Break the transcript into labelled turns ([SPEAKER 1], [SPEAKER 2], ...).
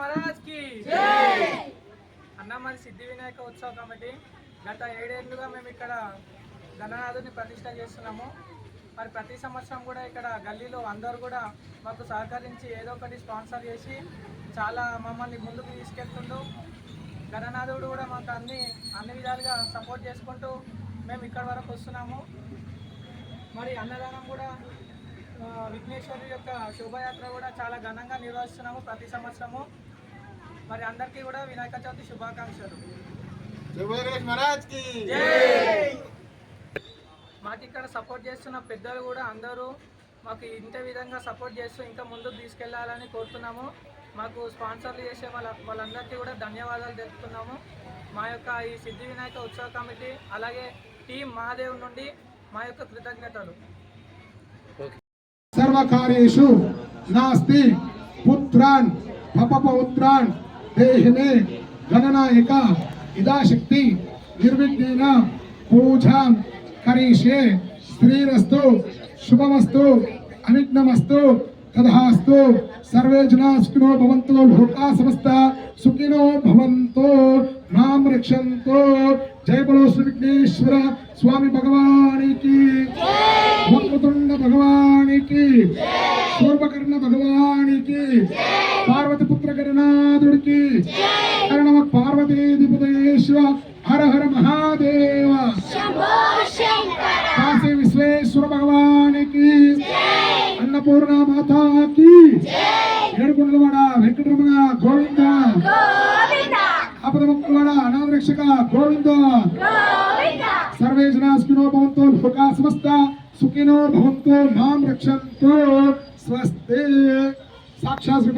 [SPEAKER 1] మహారాజ్కి. అన్న మరి సిద్ధి వినాయక ఉత్సవ కమిటీ. గత ఏడేళ్ళుగా మేము ఇక్కడ గణనాథుని ప్రతిష్ట చేస్తున్నాము. మరి ప్రతి సంవత్సరం కూడా ఇక్కడ గల్లీలో అందరూ కూడా మాకు సహకరించి ఏదో ఒకటి స్పాన్సర్ చేసి చాలా మమ్మల్ని ముందుకు తీసుకెళ్తుండు. గణనాథుడు కూడా మాకు అన్ని అన్ని విధాలుగా సపోర్ట్ చేసుకుంటూ మేము ఇక్కడ వరకు వస్తున్నాము. మరి అన్నదానం కూడా విఘ్నేశ్వరుడు యొక్క శోభాయాత్ర కూడా చాలా ఘనంగా నిర్వహిస్తున్నాము ప్రతి సంవత్సరము. మరి అందరికీ కూడా వినాయక చవితి శుభాకాంక్షలు. మాకు ఇక్కడ సపోర్ట్ చేస్తున్న పెద్దలు కూడా అందరూ మాకు ఇంత విధంగా సపోర్ట్ చేస్తూ ఇంకా ముందుకు తీసుకెళ్ళాలని కోరుతున్నాము. మాకు స్పాన్సర్లు చేసే వాళ్ళ వాళ్ళందరికీ కూడా ధన్యవాదాలు తెలుపుతున్నాము. మా యొక్క ఈ సిద్ధి వినాయక ఉత్సవ కమిటీ అలాగే టీం మహాదేవ్ నుండి మా యొక్క కృతజ్ఞతలు.
[SPEAKER 2] సర్వకార్యేషు నాస్తి పుత్రాన్ పపపౌత్రాన్ దేహిమే గణనాయక ఇదాశక్తి నిర్విఘ్నేన పూజాం కరీష్యే శ్రీరస్తు శుభమస్తు అనిఘ్నమస్తు తదహాస్తు సర్వే జనా సుఖినో భవంతో లోకా సమస్త సుఖినో భవంతో మాం రక్షంతో. జయ బలో శ్రీ విఘ్నేశ్వర స్వామి భగవానికి. పూర్వకర్ణ భగవానికి పార్వతి పుత్ర గణనాథుడికి పార్వతీ హర హర మహాదేవ. కాశీ విశ్వేశ్వర భగవానికి. అన్నపూర్ణ మాతాకి. ఏడుకొండలవాడ వెంకటరమణ గోవింద. ఆపదముక్కలవాడ అనాథరక్షక గోవింద. సర్వేజనాస్కినో భవంతో లోకా సమస్త. सुखिनो भवन्तु माँ रक्षन्तु। स्वस्ति। साक्षात्